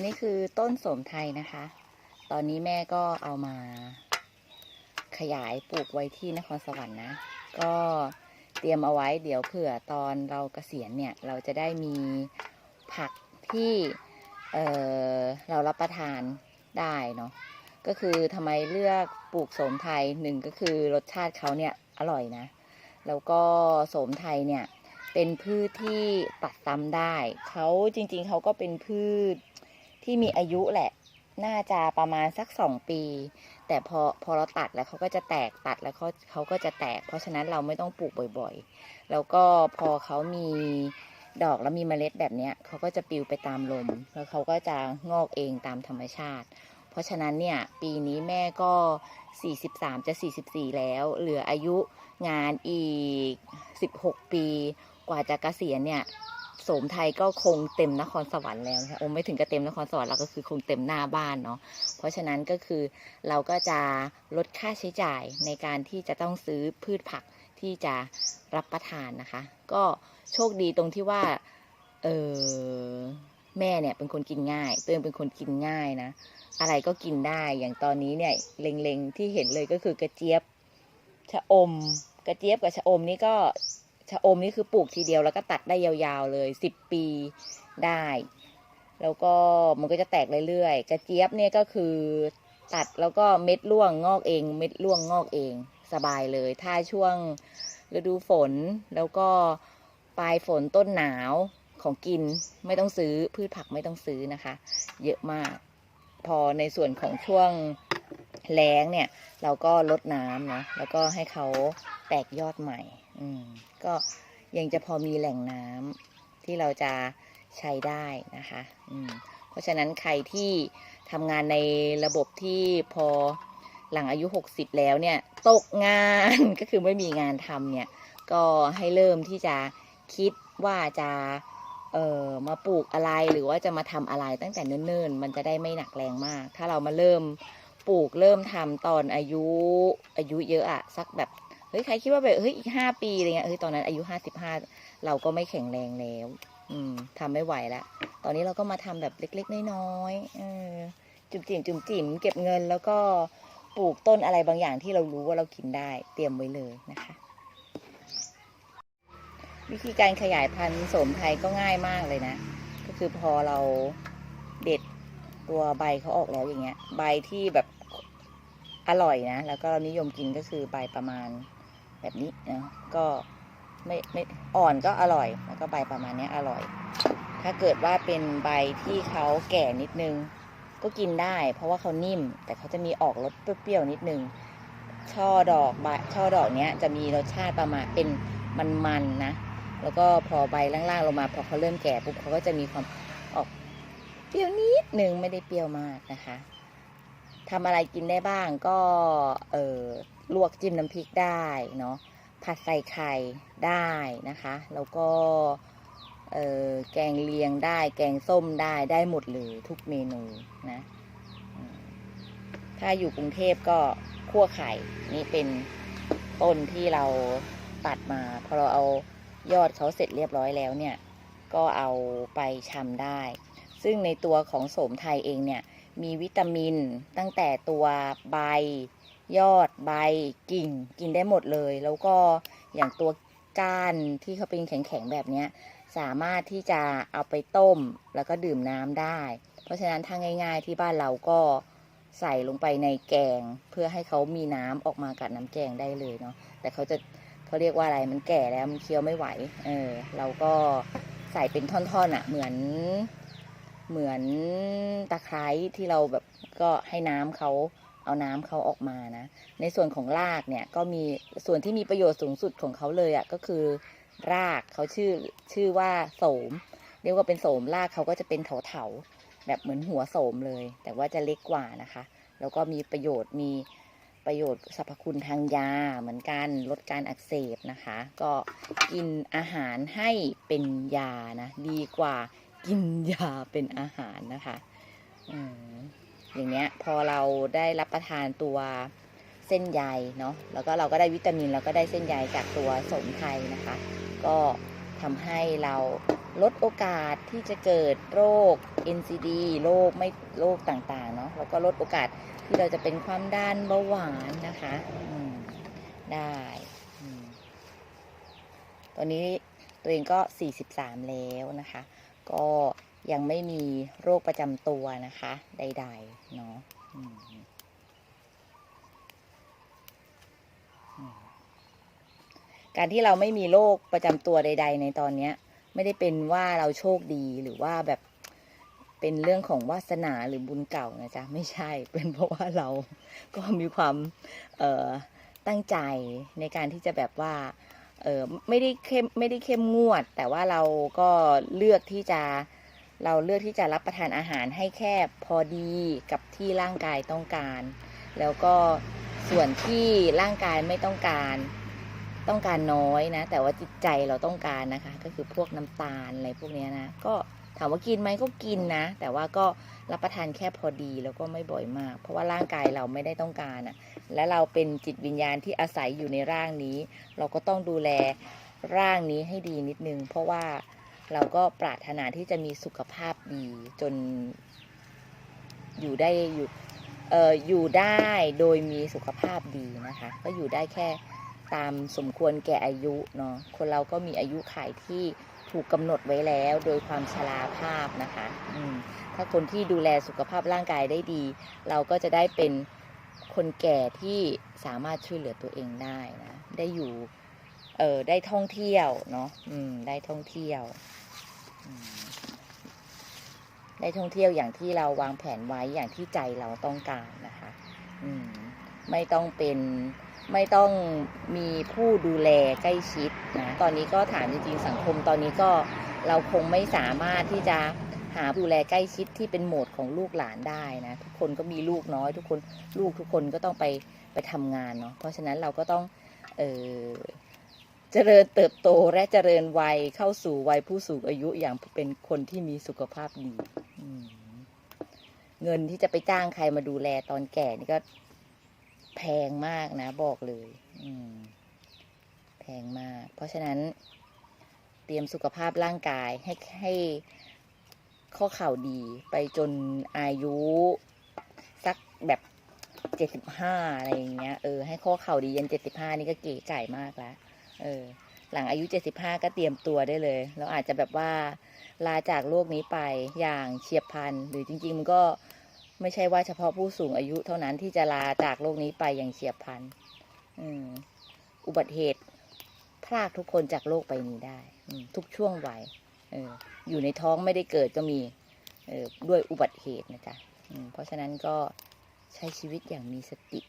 นนี้คือต้นสมไทยนะคะ ตอนนี้แม่ก็เอามาขยายปลูกไว้ที่นครสวรรค์นะ ก็เตรียมเอาไว้เดี๋ยวเผื่อตอนเราเกษียณเนี่ย เราจะได้มีผักที่เเรารับประทานได้เนาะ ก็คือทำไมเลือกปลูกโสมไทยหนึ่งก็คือรสชาติเขาเนี่ยอร่อยนะ แล้วก็โสมไทยเนี่ยเป็นพืชที่ตัดซ้ำได้ เขาจริงๆเขาก็เป็นพืช ที่มีอายุแหละ น่าจะประมาณสักสองปี แต่พอพอเราตัดแล้วเขาก็จะแตกตัดแล้วเขาเขาก็จะแตก เพราะฉะนั้นเราไม่ต้องปลูกบ่อยๆ แล้วก็พอเขามีดอกแล้วมีเมล็ดแบบเนี้ยเขาก็จะปลิวไปตามลม แล้วเขาก็จะงอกเองตามธรรมชาติ เพราะฉะนั้นเนี่ย ปีนี้แม่ก็ 43 จะ 44 แล้ว เหลืออายุงานอีก 16 ปี กว่าจะเกษียณเนี่ย สมไทยก็คงเต็มนครสวรรค์แล้วนะคะโอ้ไม่ถึงกับเต็มนครสวรรค์เราก็คือคงเต็มหน้าบ้านเนาะเพราะฉะนั้นก็คือเราก็จะลดค่าใช้จ่ายในการที่จะต้องซื้อพืชผักที่จะรับประทานนะคะ ก็โชคดีตรงที่ว่าเออแม่เนี่ยเป็นคนกินง่ายเตือนเป็นคนกินง่ายนะ อะไรก็กินได้อย่างตอนนี้เนี่ยเล็งๆที่เห็นเลยก็คือกระเจี๊ยบชะอม กระเจี๊ยบกับชะอมนี่ก็ ชะอมนี่คือปลูกทีเดียวแล้วก็ตัดได้ยาวๆเลยสิบปีได้ แล้วก็มันก็จะแตกเรื่อยๆ กระเจี๊ยบเนี่ยก็คือตัดแล้วก็เม็ดร่วงงอกเอง เม็ดร่วงงอกเองสบายเลย ถ้าช่วงฤดูฝนแล้วก็ปลายฝนต้นหนาวของกินไม่ต้องซื้อพืชผักไม่ต้องซื้อนะคะ เยอะมาก พอในส่วนของช่วงแล้งเนี่ย เราก็ลดน้ำนะแล้วก็ให้เขาแตกยอดใหม่ อืมก็ยังจะพอมีแหล่งน้ำที่เราจะใช้ได้นะคะอืมเพราะฉะนั้นใครที่ทำงานในระบบที่พอหลังอายุ 60 แล้วเนี่ยตกงานก็คือไม่มีงานทำเนี่ยก็ให้เริ่มที่จะคิดว่าจะเอ่อมาปลูกอะไรหรือว่าจะมาทำอะไรตั้งแต่เนิ่นๆ มันจะได้ไม่หนักแรงมาก ถ้าเรามาเริ่มปลูกเริ่มทำตอนอายุอายุเยอะอะสักแบบ เฮ้ยใครคิดว่าแบบเฮ้ยอีกห้าปีอะไรเงี้ยเฮ้ยตอนนั้นอายุห้าสิบห้าเราก็ไม่แข็งแรงแล้ว อืมทำไม่ไหวละตอนนี้เราก็มาทำแบบเล็ก ๆ น้อยๆเออจุ่มจิ๋มจุ่มจิ๋มเก็บเงินแล้วก็ปลูกต้นอะไรบางอย่างที่เรารู้ว่าเรากินได้ เตรียมไว้เลยนะคะ วิธีการขยายพันธุ์สมไทยก็ง่ายมากเลยนะ ก็คือพอเราเด็ดตัวใบเขาออกแล้วอย่างเงี้ย ใบที่แบบอร่อยนะ แล้วก็นิยมกินก็คือใบประมาณ แบบนี้นะก็ไม่ไม่อ่อนก็อร่อย แล้วก็ใบประมาณนี้อร่อย ถ้าเกิดว่าเป็นใบที่เขาแก่นิดนึง ก็กินได้ เพราะว่าเขานิ่ม แต่เขาจะมีออกรสเปรี้ยวๆนิดนึง ช่อดอกใบช่อดอกเนี้ยจะมีรสชาติประมาณเป็นมันๆนะ แล้วก็พอใบล่างๆลงมาพอเขาเริ่มแก่ปุ๊บเขาก็จะมีความออกเปรี้ยวนิดนึงไม่ได้เปรี้ยวมากนะคะทำอะไรกินได้บ้างก็เออ ลวกจิ้มน้ำพริกได้เนาะผัดใส่ไข่ได้นะคะ แล้วก็แกงเลียงได้ แกงส้มได้ได้หมดเลยทุกเมนูนะถ้าอยู่กรุงเทพก็คั่วไข่นี่เป็นต้นที่เราตัดมาพอเราเอายอดเขาเสร็จเรียบร้อยแล้วเนี่ย ก็เอาไปชำได้ ซึ่งในตัวของโสมไทยเองเนี่ย มีวิตามินตั้งแต่ตัวใบ ยอดใบกิ่งกินได้หมดเลย แล้วก็อย่างตัวก้านที่เขาเป็นแข็งๆแบบนี้สามารถที่จะเอาไปต้มแล้วก็ดื่มน้ำได้ เพราะฉะนั้นถ้าง่าย ๆ ที่บ้านเราก็ใส่ลงไปในแกง เพื่อให้เขามีน้ำออกมากับน้ำแกงได้เลยเนาะแต่เขาจะเขาเรียกว่าอะไรมันแก่แล้วมันเคี้ยวไม่ไหวเออเราก็ใส่เป็นท่อนๆอะ เหมือนเหมือนตะไคร้ที่เราแบบก็ให้น้ำเขา เอาน้ำเขาออกมานะ ในส่วนของรากเนี่ยก็มีส่วนที่มีประโยชน์สูงสุดของเขาเลยอะ่ะก็คือ รากเขาชื่อชื่อว่าโสม เรียกว่าเป็นโสมรากเขาก็จะเป็นเถาๆแบบเหมือนหัวโสมเลย แต่ว่าจะเล็กกว่านะคะ แล้วก็มีประโยชน์มีประโยชน์สรรพคุณทางยาเหมือนกันลดการอักเสบนะคะ ก็กินอาหารให้เป็นยานะ ดีกว่ากินยาเป็นอาหารนะคะ อืม อย่างเนี้ยพอเราได้รับประทานตัวเส้นใยเนาะแล้วก็เราก็ได้วิตามินแล้วก็ได้เส้นใยจากตัวสมไทยนะคะ ก็ทำให้เราลดโอกาสที่จะเกิดโรค NCD โรคไม่โรคต่างๆเนาะแล้วก็ลดโอกาสที่เราจะเป็นความดันเบาหวานนะคะได้ตอนนี้ตัวเองก็ 43 แล้วนะคะ ก็ ยังไม่มีโรคประจำตัวนะคะ ใดๆ เนาะการที่เราไม่มีโรคประจำตัวใด ๆ ในตอนนี้ไม่ได้เป็นว่าเราโชคดีหรือว่าแบบเป็นเรื่องของวาสนาหรือบุญเก่านะจ๊ะ ไม่ใช่เป็นเพราะว่าเราก็มีความเออตั้งใจในการที่จะแบบว่าเออไม่ได้เข้มไม่ได้เข้มงวด แต่ว่าเราก็เลือกที่จะ เราเลือกที่จะรับประทานอาหารให้แค่พอดีกับที่ร่างกายต้องการ แล้วก็ส่วนที่ร่างกายไม่ต้องการต้องการน้อยนะ แต่ว่าจิตใจเราต้องการนะคะ ก็คือพวกน้ำตาลอะไรพวกนี้นะ ก็ถามว่ากินไหมก็กินนะ แต่ว่าก็รับประทานแค่พอดีแล้วก็ไม่บ่อยมาก เพราะว่าร่างกายเราไม่ได้ต้องการอะและเราเป็นจิตวิญญาณที่อาศัยอยู่ในร่างนี้ เราก็ต้องดูแลร่างนี้ให้ดีนิดนึง เพราะว่า เราก็ปรารถนาที่จะมีสุขภาพดีจนอยู่ได้อยู่เอ่ออยู่ได้โดยมีสุขภาพดีนะคะ ก็อยู่ได้แค่ตามสมควรแก่อายุเนาะคนเราก็มีอายุขัยที่ถูกกำหนดไว้แล้วโดยความชราภาพนะคะอืมถ้าคนที่ดูแลสุขภาพร่างกายได้ดี เราก็จะได้เป็นคนแก่ที่สามารถช่วยเหลือตัวเองได้นะ ได้อยู่ เออได้ท่องเที่ยวเนาะอืม ได้ท่องเที่ยวได้ท่องเที่ยวอย่างที่เราวางแผนไว้อย่างที่ใจเราต้องการนะคะ อืม ไม่ต้องเป็นไม่ต้องมีผู้ดูแลใกล้ชิดนะ ตอนนี้ก็ถามจริงๆสังคมตอนนี้ก็เราคงไม่สามารถที่จะหาดูแลใกล้ชิดที่เป็นโหมดของลูกหลานได้นะ ทุกคนก็มีลูกน้อย ทุกคนลูกทุกคนก็ต้องไปไปทำงานเนาะเพราะฉะนั้นเราก็ต้อง เออ เจริญเติบโตและเจริญวัยเข้าสู่วัยผู้สูงอายุอย่างเป็นคนที่มีสุขภาพดีเงินที่จะไปจ้างใครมาดูแลตอนแก่นี่ก็ แพงมากนะ บอกเลยแพงมาก เพราะฉะนั้น เตรียมสุขภาพร่างกายให้ให้ข้อเข่าดีไปจนอายุสักแบบเจ็ดสิบห้าอะไรอย่างเงี้ยเออให้ข้อเข่าดียันเจ็ดสิบห้านี่ก็เก๋ไก่มากแล้ว เออหลังอายุเจ็ดสิบห้าก็เตรียมตัวได้เลยแล้วอาจจะแบบว่าลาจากโลกนี้ไปอย่างเฉียบพลัน หรือจริง ๆ มันก็ไม่ใช่ว่าเฉพาะผู้สูงอายุเท่านั้นที่จะลาจากโลกนี้ไปอย่างเฉียบพลันอุบัติเหตุพรากทุกคนจากโลกไปนี้ได้ ทุกช่วงวัยอออยู่ในท้องไม่ได้เกิดก็มีด้วยอุบัติเหตุนะจ๊ะเพราะฉะนั้นก็ใช้ชีวิตอย่างมีสติ